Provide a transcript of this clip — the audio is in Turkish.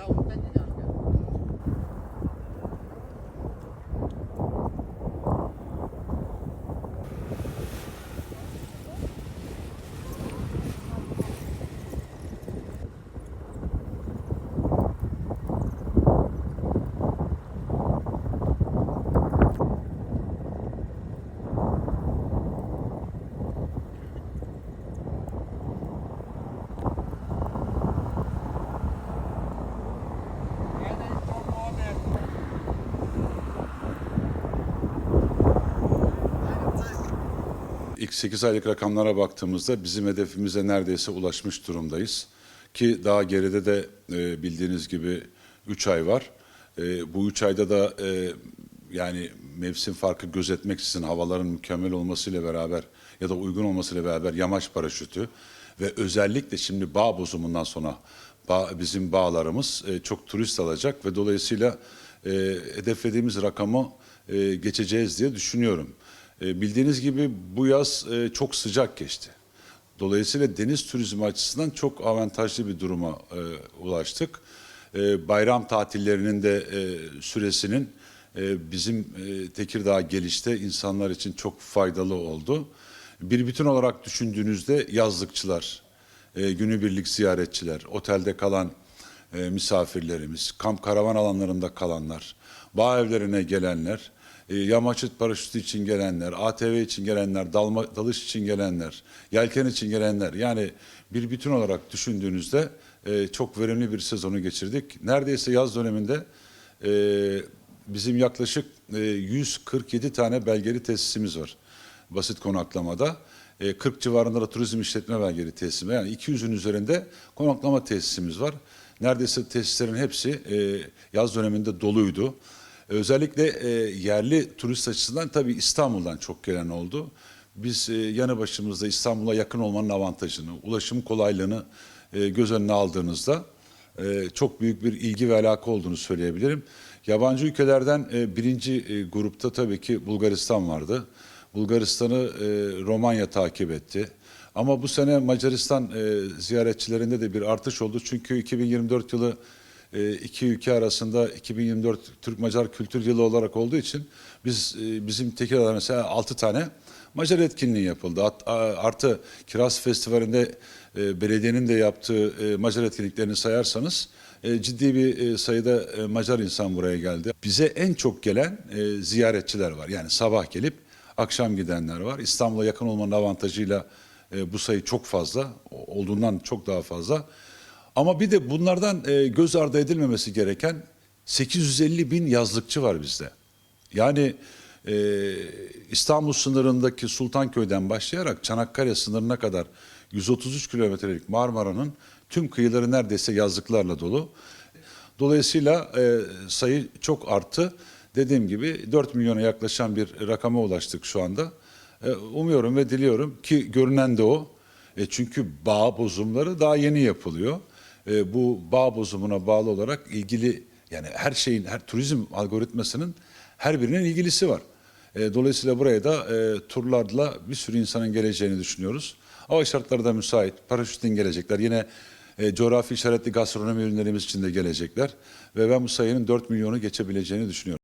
Ya, ya ondan gidiyor. Yani çok muhabbet. İlk 8 aylık rakamlara baktığımızda bizim hedefimize neredeyse ulaşmış durumdayız. Ki daha geride de e, bildiğiniz gibi 3 ay var. E, bu 3 ayda da e, yani mevsim farkı gözetmeksizin havaların mükemmel olmasıyla beraber ya da uygun olmasıyla beraber yamaç paraşütü ve özellikle şimdi bağ bozumundan sonra bağ, bizim bağlarımız e, çok turist alacak ve dolayısıyla e, hedeflediğimiz rakamı e, geçeceğiz diye düşünüyorum. E, bildiğiniz gibi bu yaz e, çok sıcak geçti. Dolayısıyla deniz turizmi açısından çok avantajlı bir duruma e, ulaştık. Bayram tatillerinin de süresinin bizim Tekirdağ gelişte insanlar için çok faydalı oldu. Bir bütün olarak düşündüğünüzde yazlıkçılar, günübirlik ziyaretçiler, otelde kalan misafirlerimiz, kamp karavan alanlarında kalanlar, bağ evlerine gelenler, e, paraşütü için gelenler, ATV için gelenler, dalma, dalış için gelenler, yelken için gelenler yani bir bütün olarak düşündüğünüzde e, çok verimli bir sezonu geçirdik. Neredeyse yaz döneminde e, bizim yaklaşık e, 147 tane belgeli tesisimiz var basit konaklamada. E, 40 civarında da turizm işletme belgeli tesisimiz yani 200'ün üzerinde konaklama tesisimiz var. Neredeyse tesislerin hepsi e, yaz döneminde doluydu. Özellikle e, yerli turist açısından tabii İstanbul'dan çok gelen oldu. Biz e, yanı başımızda İstanbul'a yakın olmanın avantajını, ulaşım kolaylığını e, göz önüne aldığınızda e, çok büyük bir ilgi ve alaka olduğunu söyleyebilirim. Yabancı ülkelerden e, birinci e, grupta tabii ki Bulgaristan vardı. Bulgaristan'ı e, Romanya takip etti. Ama bu sene Macaristan e, ziyaretçilerinde de bir artış oldu. Çünkü 2024 yılı iki ülke arasında 2024 Türk-Macar Kültür Yılı olarak olduğu için biz e, bizim Tekirdağ'da mesela 6 tane Macar etkinliği yapıldı. Artı Kiraz Festivali'nde e, belediyenin de yaptığı e, Macar etkinliklerini sayarsanız e, ciddi bir e, sayıda e, Macar insan buraya geldi. Bize en çok gelen e, ziyaretçiler var. Yani sabah gelip akşam gidenler var. İstanbul'a yakın olmanın avantajıyla e, bu sayı çok fazla, olduğundan çok daha fazla. Ama bir de bunlardan e, göz ardı edilmemesi gereken 850 bin yazlıkçı var bizde. Yani e, İstanbul sınırındaki Sultanköy'den başlayarak Çanakkale sınırına kadar 133 kilometrelik Marmara'nın tüm kıyıları neredeyse yazlıklarla dolu. Dolayısıyla e, sayı çok arttı. Dediğim gibi 4 milyona yaklaşan bir rakama ulaştık şu anda. E, umuyorum ve diliyorum ki görünen de o. E, çünkü bağ bozumları daha yeni yapılıyor. E, bu bağ bozumuna bağlı olarak ilgili yani her şeyin, her turizm algoritmasının her birinin ilgilisi var. E, dolayısıyla buraya da e, turlarla bir sürü insanın geleceğini düşünüyoruz. Hava şartları da müsait. Paraşütten gelecekler. Yine e, coğrafi işaretli gastronomi ürünlerimiz için de gelecekler. Ve ben bu sayının 4 milyonu geçebileceğini düşünüyorum.